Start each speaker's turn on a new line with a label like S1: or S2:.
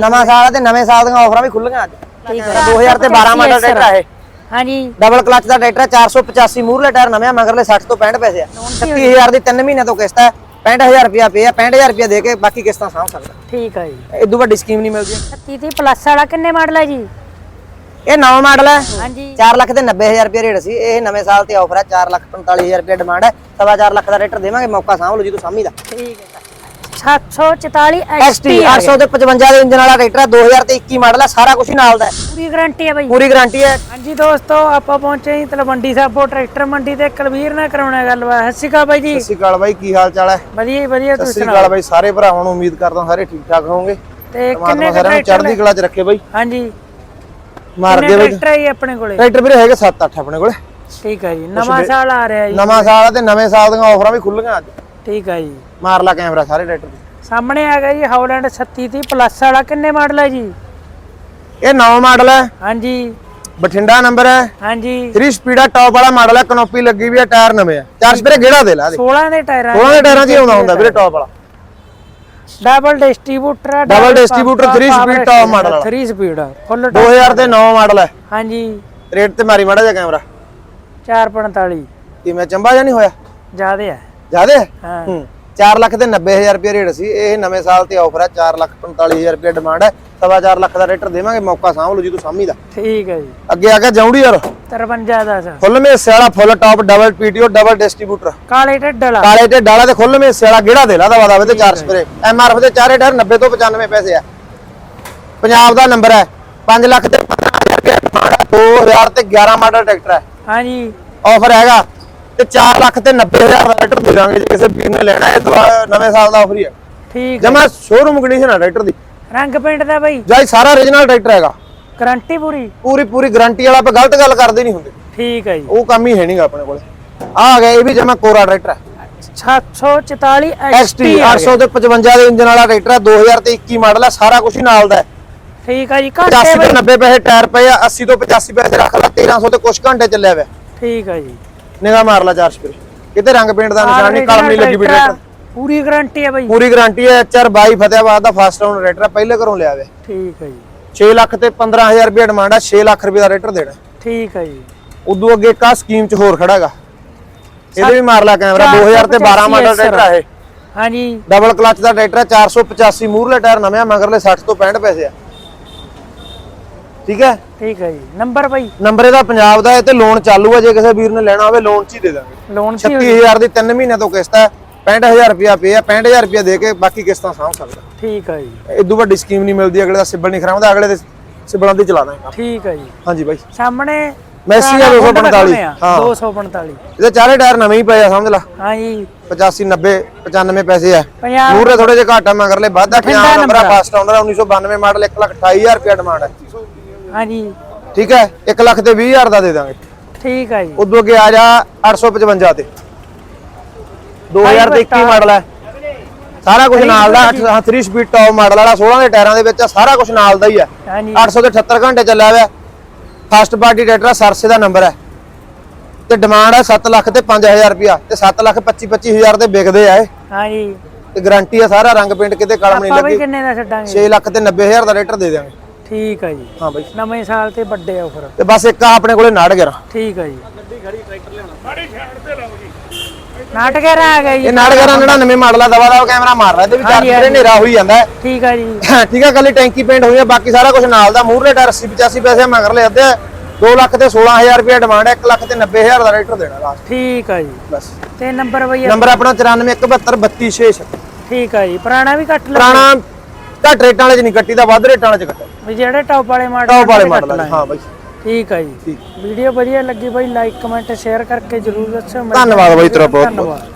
S1: ਨਵਾਂ ਸਾਲ ਆ ਤੇ ਨਵੇਂ ਸਾਲ ਦੀਆਂ ਆਫਰਾਂ ਵੀ ਖੁੱਲੀਆਂ ਅੱਜ।
S2: ਠੀਕ
S1: 2000 ਤੇ 12 ਮਾਡਲ ਟਰੈਕਟਰ ਇਹ।
S2: ਹਾਂਜੀ।
S1: ਡਬਲ ਕਲਚ ਦਾ ਟਰੈਕਟਰ ਆ, 485 ਮੂਰਲੇ ਟਾਇਰ ਨਵੇਂ ਮਗਰਲੇ 60 ਤੋਂ 65 ਪੈਸੇ ਆ। 36000 ਦੀ 3 ਮਹੀਨੇ ਤੋਂ ਕਿਸ਼ਤ ਹੈ 65000 ਰੁਪਿਆ ਪੇ ਆ 65000 ਰੁਪਿਆ ਦੇ ਕੇ ਬਾਕੀ ਕਿਸ਼ਤਾਂ ਸਾਂਭ ਸਕਦਾ।
S2: ਠੀਕ ਹੈ ਜੀ।
S1: ਇਦੋਂ ਵੱਡੀ ਸਕੀਮ ਨਹੀਂ ਮਿਲਦੀ।
S2: 30 30 ਪਲੱਸ ਵਾਲਾ ਕਿੰਨੇ ਮਾਡਲ ਹੈ ਜੀ?
S1: ਇਹ ਨਵਾਂ ਮਾਡਲ ਹੈ
S2: ਹਾਂਜੀ।
S1: 4 ਲੱਖ ਤੇ 90000 ਰੁਪਏ ਰੇਟ ਸੀ। ਇਹ ਨਵੇਂ ਸਾਲ ਤੇ ਆਫਰ ਹੈ 4 ਲੱਖ 45000 ਰੁਪਏ ਡਿਮਾਂਡ ਹੈ ਸਵਾ ਚਾਰ ਲੱਖ ਦਾ ਟਰੈਕਟਰ ਦੇਵਾਂਗੇ ਮੌਕਾ ਸਾਂਭ ਲਓ ਜੀ ਤੂੰ ਸਾਂਭੀ ਦਾ।
S2: ਠੀਕ ਹੈ 744
S1: XT
S2: XT
S1: 800 ਤੇ 55 ਦੇ ਇੰਜਨ ਵਾਲਾ ਟਰੈਕਟਰ ਹੈ 2000 ਤੇ 21 ਮਾਡਲ ਹੈ ਸਾਰਾ ਕੁਝ ਹੀ ਨਾਲ ਦਾ ਹੈ।
S2: ਪੂਰੀ ਗਾਰੰਟੀ ਹੈ ਬਾਈ।
S1: ਪੂਰੀ ਗਾਰੰਟੀ ਹੈ।
S2: ਹਾਂਜੀ ਦੋਸਤੋ ਆਪਾਂ ਪਹੁੰਚੇ ਜੀ ਤਲਵੰਡੀ ਸਾਬੋ ਟਰੈਕਟਰ ਮੰਡੀ ਤੇ। ਕੁਲਵੀਰ ਨਾਲ ਕਰਾਉਣਾ ਗੱਲਬਾਤ। ਸਤਿ ਸ਼੍ਰੀ ਅਕਾਲ ਬਾਈ ਜੀ।
S3: ਸਤਿ ਸ਼੍ਰੀ ਅਕਾਲ ਬਾਈ ਕੀ ਹਾਲ ਚਾਲ ਹੈ?
S2: ਵਧੀਆ ਵਧੀਆ
S3: ਸਤਿ
S2: ਤੁਸੀਂ
S3: ਸ਼੍ਰੀ
S2: ਸੁਣਾਓ?
S3: ਅਕਾਲ ਬਾਈ ਸਾਰੇ ਭਰਾਵਾਂ ਨੂੰ ਉਮੀਦ ਕਰਦਾ ਸਾਰੇ ਠੀਕ ਠਾਕ ਹੋਵੋਗੇ।
S2: ਤੇ ਕਿੰਨੇ ਟਰੈਕਟਰ
S3: ਚੜ੍ਹਦੀ ਕਲਾ 'ਚ ਰੱਖੇ ਬਾਈ।
S2: ਹਾਂਜੀ।
S3: ਮਾਰ ਕੇ ਬਾਈ।
S2: ਟਰੈਕਟਰ ਹੈ ਆਪਣੇ ਕੋਲੇ?
S3: ਟਰੈਕਟਰ ਵੀਰੇ ਹੈਗੇ 7-8 ਆਪਣੇ ਕੋਲੇ।
S2: ਠੀਕ ਹੈ ਜੀ ਨਵਾਂ ਸਾਲ ਆ ਰਿਹਾ ਜੀ।
S3: ਨਵਾਂ ਸਾਲ ਆ ਤੇ ਨਵੇਂ ਸਾਲ ਦੀਆਂ ਆਫਰਾਂ ਵੀ ਖੁੱਲੀਆਂ ਅੱਜ।
S2: ਠੀਕ ਹੈ ਜੀ।
S3: ਮਾਰ ਲਾ ਕੈਮਰਾ ਸਾਰੇ ਟਰੈਕਟਰ ਦੇ।
S2: ਸਾਹਮਣੇ ਆ ਗਿਆ ਜੀ ਹਾਲੈਂਡ 3730 ਪਲੱਸ ਵਾਲਾ। ਕਿੰਨੇ ਮਾਡਲ ਹੈ ਜੀ?
S3: ਇਹ ਨਵਾਂ ਮਾਡਲ ਹੈ
S2: ਹਾਂਜੀ।
S3: ਬਠਿੰਡਾ ਨੰਬਰ ਹੈ
S2: ਹਾਂਜੀ।
S3: 3 ਸਪੀਡਾ ਟਾਪ ਵਾਲਾ ਮਾਡਲ ਹੈ ਕਨੋਪੀ ਲੱਗੀ ਵੀ ਹੈ ਟਾਇਰ ਨਵੇਂ ਆ। ਚਾਰ ਸਪੀਰੇ ਗੇੜਾ ਦੇ ਲਾ ਦੇ?
S2: 16 ਦੇ ਟਾਇਰਾਂ
S3: ਉਹਨਾਂ ਦੇ ਟਾਇਰਾਂ 'ਚ ਹੀ ਆਉਂਦਾ ਹੁੰਦਾ ਵੀਰੇ ਟਾਪ ਵਾਲਾ।
S2: ਡਬਲ ਡਿਸਟ੍ਰੀਬਿਊਟਰ ਆ
S3: Double distributor, three speed top model ਵਾਲਾ।
S2: 3 ਸਪੀਡ ਫੁੱਲ
S3: 2000 ਤੇ 9 ਮਾਡਲ ਹੈ
S2: ਹਾਂਜੀ।
S3: ਰੇਟ ਤੇ ਮਾਰੀ ਮਾੜਾ ਜਿਹਾ ਕੈਮਰਾ।
S2: 445
S3: ਕਿਵੇਂ ਚੰਬਾ ਜਾਂ ਨਹੀਂ ਹੋਇਆ?
S2: ਜਿਆਦੇ ਆ।
S3: ਜ਼ਿਆਦੇ? ਹੈ।
S2: ਹਾਂ।
S3: ਹੂੰ 4 ਲੱਖ ਤੇ 90000 ਰੁਪਏ ਰੇਟ ਸੀ। ਇਹ ਨਵੇਂ ਸਾਲ ਤੇ ਆਫਰ ਹੈ 4 ਲੱਖ 45000 ਰੁਪਏ ਡਿਮਾਂਡ ਹੈ ਸਵਾ ਚਾਰ ਲੱਖ ਦਾ ਰੇਟਰ ਦੇਵਾਂਗੇ ਮੌਕਾ ਸਾਂਭ ਲਓ ਜੀ ਤੂੰ ਸਾਂਭੀ ਦਾ।
S2: ਠੀਕ ਹੈ ਜੀ।
S3: ਅੱਗੇ ਆ ਗਿਆ ਜੌਂਡੀ ਯਾਰ
S2: 53 ਦਾ ਸਰ।
S3: ਫੁੱਲ ਮੇਸੇ ਵਾਲਾ full top double PTO double distributor
S2: ਕਾਲੇ ਢੱਡ ਵਾਲਾ।
S3: ਕਾਲੇ ਤੇ ਡਾਲਾ ਤੇ ਖੁੱਲ ਮੇਸੇ ਵਾਲਾ ਗੇੜਾ ਦੇ ਲਾ ਦਵਾ ਦਵੇ ਤੇ ਚਾਰ ਸਪਰੇ। ਐਮਆਰਐਫ ਦੇ ਚਾਰੇ ਟਾਇਰ 90 ਤੋਂ 95 ਪੈਸੇ ਆ। ਪੰਜਾਬ ਦਾ ਨੰਬਰ ਹੈ 5 ਲੱਖ ਤੇ 15000 ਰੁਪਏ ਡਿਮਾਂਡ ਹੈ 2000 ਤੇ 11 ਮਾਡਲ ਟਰੈਕਟਰ ਹੈ
S2: ਹਾਂਜੀ।
S3: ਆਫਰ ਹੈਗਾ। ਤੇ 4 ਲੱਖ ਤੇ 90000 ਦਾ ਟਰੈਕਟਰ ਦੇ ਦਾਂਗੇ ਜੇ ਕਿਸੇ ਵੀਰ ਨੇ ਲੈਣਾ ਹੈ ਨਵੇਂ ਸਾਲ ਦਾ ਆਫਰ ਹੀ ਹੈ
S2: ਠੀਕ ਹੈ।
S3: ਜਮਾ ਸ਼ੋਰੂਮ ਕੰਡੀਸ਼ਨ ਹੈ ਟਰੈਕਟਰ ਦੀ?
S2: ਰੰਗ ਪੇਂਟ ਦਾ ਬਾਈ।
S3: ਜਾਈ ਸਾਰਾ origignal ਟਰੈਕਟਰ ਹੈਗਾ।
S2: ਗਾਰੰਟੀ ਪੂਰੀ?
S3: ਪੂਰੀ ਪੂਰੀ ਗਾਰੰਟੀ ਵਾਲਾ ਆਪਾਂ ਗਲਤ ਗੱਲ ਕਰਦੇ ਨਹੀਂ ਹੁੰਦੇ।
S2: ਠੀਕ ਹੈ ਜੀ।
S3: ਉਹ ਕੰਮ ਹੀ ਹੈ ਨਹੀਂਗਾ ਆਪਣੇ ਕੋਲੇ। ਆ ਗਿਆ ਇਹ ਵੀ ਜਮਾ ਕੋਰਾ ਟਰੈਕਟਰ ਹੈ।
S2: 744
S3: XT 800 ਤੇ 55 ਦੇ ਇੰਜਨ ਵਾਲਾ ਟਰੈਕਟਰ ਹੈ 2000 ਤੇ 21 ਮਾਡਲ ਹੈ ਸਾਰਾ ਕੁਝ ਹੀ ਨਾਲ ਦਾ ਹੈ।
S2: ਠੀਕ ਹੈ ਜੀ ਘੰਟੇ
S3: 85
S2: ਬਾਈ।
S3: ਤੋਂ 90 ਪੈਸੇ ਟਾਇਰ ਪਏ ਆ 80 ਤੋਂ 85 ਪੈਸੇ ਰੱਖ ਲਾ 1300 ਤੇ ਕੁਝ ਘੰਟੇ ਚੱਲਿਆ ਵੇ
S2: ਠੀਕ ਹੈ ਜੀ।
S3: ਨਿਗਾਹ ਮਾਰ ਲਾ ਚਾਰ ਸਪਰੇ ਕਿਤੇ ਰੰਗ ਪੇਂਟ ਦਾ ਨਿਸ਼ਾਨ ਨਹੀਂ ਕਲਮ ਨਹੀਂ ਲੱਗੀ ਵੀ ਟਰੈਕਟਰ
S2: ਪੂਰੀ ਗਾਰੰਟੀ ਹੈ ਬਾਈ।
S3: ਪੂਰੀ ਗਾਰੰਟੀ ਹੈ HR 22 ਫਤਿਆਬਾਦ ਦਾ ਫਸਟ ਟਰੈਕਟਰ ਹੈ ਪਹਿਲੇ ਘਰੋਂ ਲਿਆ ਵੇ।
S2: ਠੀਕ ਹੈ ਜੀ।
S3: 6 ਲੱਖ ਤੇ 15000 ਰੁਪਏ ਡਿਮਾਂਡ ਹੈ 6 ਲੱਖ ਰੁਪਏ ਦਾ ਟਰੈਕਟਰ ਦੇਣਾ।
S2: ਠੀਕ ਹੈ ਜੀ।
S3: ਉਦੋਂ ਅੱਗੇ ਆ ਸਕੀਮ ਚ ਹੋਰ ਖੜਾਗਾ ਇਹਦੇ ਵੀ ਮਾਰ ਲਾ ਕੈਮਰਾ 2000 ਤੇ 12 ਮਾਡਲ ਟਰੈਕਟਰ ਆ ਇਹ।
S2: ਹਾਂਜੀ।
S3: ਡਬਲ ਕਲਚ ਦਾ ਟਰੈਕਟਰ ਹੈ 485 ਮੂਰਲੇ ਟਾਇਰ ਨਵੇਂ ਆ ਮਗਰਲੇ 60 ਤੋਂ 65 ਪੈਸੇ ਆ। ਠੀਕ ਹੈ?
S2: ਠੀਕ ਹੈ ਜੀ। ਨੰਬਰ ਬਾਈ।
S3: ਨੰਬਰ ਇਹਦਾ ਪੰਜਾਬ ਦਾ ਹੈ ਤੇ ਲੋਨ ਚਾਲੂ ਹੈ ਜੇ ਕਿਸੇ ਵੀਰ ਨੇ ਲੈਣਾ ਹੋਵੇ ਲੋਨ 'ਚ ਹੀ ਦੇ ਦਾਂਗੇ।
S2: ਲੋਨ ਸੀ
S3: 36000 ਦੀ 3 ਮਹੀਨੇ ਤੋਂ ਕਿਸ਼ਤ ਹੈ 65000 ਰੁਪਿਆ ਪੇ ਆ 65000 ਰੁਪਿਆ ਦੇ ਕੇ ਬਾਕੀ ਕਿਸ਼ਤਾਂ ਸਾਂਭ ਸਕਦਾ।
S2: ਠੀਕ ਹੈ ਜੀ।
S3: ਇਦੋਂ ਵੱਡੀ ਸਕੀਮ ਨਹੀਂ ਮਿਲਦੀ ਅਗਲੇ ਦਾ ਸਿਬਲ ਨਹੀਂ ਖਰਾਉਂਦਾ ਅਗਲੇ ਦੇ ਸਿਬਲਾਂ ਦੀ ਚਲਾ ਦਾਂਗੇ।
S2: ਠੀਕ ਹੈ ਜੀ।
S3: ਹਾਂਜੀ ਬਾਈ।
S2: ਸਾਹਮਣੇ
S3: ਮੈਸੀ ਆ 245
S2: ਹਾਂ। 245
S3: ਇਹਦੇ ਚਾਰੇ ਟਾਇਰ ਨਵੇਂ ਹੀ ਪਏ ਆ ਸਮਝ ਲਾ।
S2: ਹਾਂਜੀ
S3: 85 90 95 ਪੈਸੇ ਆ।
S2: ਪੰਜਾਬ
S3: ਮੂਰੇ ਥੋੜੇ ਜਿਹਾ ਘਾਟਾ ਮਗਰਲੇ ਵਾਧਾ
S2: ਬਠਿੰਡਾ
S3: 50 ਨੰਬਰ ਆ
S2: ਨੰਬਰ ਆ।
S3: ਫਸਟ ਆਉਂਦਾ 1992 ਮਾਡਲ 128000 ਰੁਪਏ ਡਿਮਾਂਡ ਹੈ
S2: ਹਾਂਜੀ।
S3: ਠੀਕ ਹੈ 1 ਲੱਖ ਤੇ 20000 ਦਾ ਦੇ ਦਾਂਗੇ।
S2: ਠੀਕ ਹੈ ਜੀ।
S3: ਉਦੋਂ ਅੱਗੇ ਆ ਜਾ 855 ਤੇ। 2000 ਤੇ 21 ਮਾਡਲ ਹੈ। ਸਾਰਾ ਕੁਝ ਨਾਲ ਦਾ 3 ਸਪੀਡ ਟੌਪ ਮਾਡਲ ਵਾਲਾ 16 ਦੇ ਟਾਇਰਾਂ ਦੇ ਵਿੱਚ ਆ, ਸਾਰਾ ਕੁਝ ਨਾਲ ਦਾ ਹੀ ਹੈ।
S2: ਹਾਂਜੀ।
S3: 878 ਘੰਟੇ ਚੱਲਿਆ ਹੋਇਆ। ਫਸਟ ਪਾਰਟੀ ਟਰੈਕਟਰ ਸਰਸੇ ਦਾ ਨੰਬਰ ਹੈ। ਤੇ ਡਿਮਾਂਡ ਹੈ 7 ਲੱਖ ਤੇ 5000 ਰੁਪਿਆ ਤੇ 7 ਲੱਖ 25 25000 ਦੇ ਵਿਕਦੇ ਆ ਇਹ।
S2: ਹਾਂਜੀ।
S3: ਤੇ ਗਾਰੰਟੀ ਆ ਸਾਰਾ ਰੰਗ ਪੇਂਟ ਕਿਤੇ ਕਲਮ ਨਹੀਂ ਲੱਗੀ।
S2: ਕਿੰਨੇ ਦਾ ਛੱਡਾਂਗੇ?
S3: 6 ਲੱਖ ਤੇ 90000 ਦਾ ਰੇਟਰ ਦੇ ਦਿਆਂਗੇ।
S2: ਠੀਕ ਹੈ ਜੀ।
S3: ਹਾਂ ਬਾਈ।
S2: ਨਵੇਂ ਸਾਲ ਤੇ ਵੱਡੇ ਆਫਰ
S3: ਤੇ ਬਸ ਇੱਕ ਆ ਆਪਣੇ ਕੋਲੇ ਨਾੜ ਗਿਆ
S2: ਠੀਕ ਹੈ ਜੀ। ਨਾਟਕ ਆ ਗਿਆ ਜੀ।
S3: ਇਹ ਨਾੜ ਗਿਆ ਜਿਹੜਾ ਨਵੇਂ ਮਾਡਲ ਆ ਦਵਾ ਦਵਾ ਕੈਮਰਾ ਮਾਰ ਰਿਹਾ ਤੇ ਵੀ ਚਾਰ
S2: ਹਾਂਜੀ,
S3: ਜਿਹੜੇ ਹਨੇਰਾ ਹੋਈ ਜਾਂਦਾ ਹੈ।
S2: ਠੀਕ ਹੈ ਜੀ।
S3: ਠੀਕ ਹੈ ਕੱਲੀ ਟੈਂਕੀ ਪੇਂਟ ਹੋਈ ਹੈ ਬਾਕੀ ਸਾਰਾ ਕੁਝ ਨਾਲ ਦਾ ਮੂਹਰੇ ਟਾਇਰ 80 85 ਪੈਸੇ ਮਗਰਲੇ ਅੱਧੇ 2 ਲੱਖ ਤੇ 16000 ਰੁਪਏ ਡਿਮਾਂਡ ਹੈ 1 ਲੱਖ ਤੇ 90000 ਦਾ ਰੇਟਰ ਦੇਣਾ ਲਾਸਟ
S2: ਠੀਕ ਹੈ ਜੀ।
S3: ਬਸ।
S2: ਤੇ ਨੰਬਰ ਬਈ
S3: ਨੰਬਰ ਆਪਣਾ 94173226
S2: ਠੀਕ ਹੈ ਜੀ ਪੁਰਾਣਾ ਵੀ ਕੱਟ ਲਓ
S3: ਪੁਰਾਣਾ ਘੱਟ ਰੇਟਾਂ ਵਾਲੇ ਚ ਨਹੀਂ ਕੱਟੀ ਦਾ ਵੱਧ ਰੇਟਾਂ ਵਾਲੇ ਚ ਕੱਟਿਆ
S2: ਵੀ ਜਿਹੜੇ ਟੌਪ ਵਾਲੇ ਮਾਡਲ
S3: ਟੌਪ ਵਾਲੇ
S2: ਕੱਟ
S3: ਮਾਡਲ। ਹਾਂ ਬਾਈ।
S2: ਠੀਕ ਹੈ ਜੀ। ਵੀਡੀਓ ਵਧੀਆ ਲੱਗੀ ਬਾਈ ਲਾਈਕ ਕਮੈਂਟ ਸ਼ੇਅਰ ਕਰਕੇ ਜਰੂਰ ਦੱਸਿਓ।
S3: ਧੰਨਵਾਦ ਬਾਈ ਤੇਰਾ ਬਹੁਤ ਬਹੁਤ।
S2: ਧੰਨਵਾਦ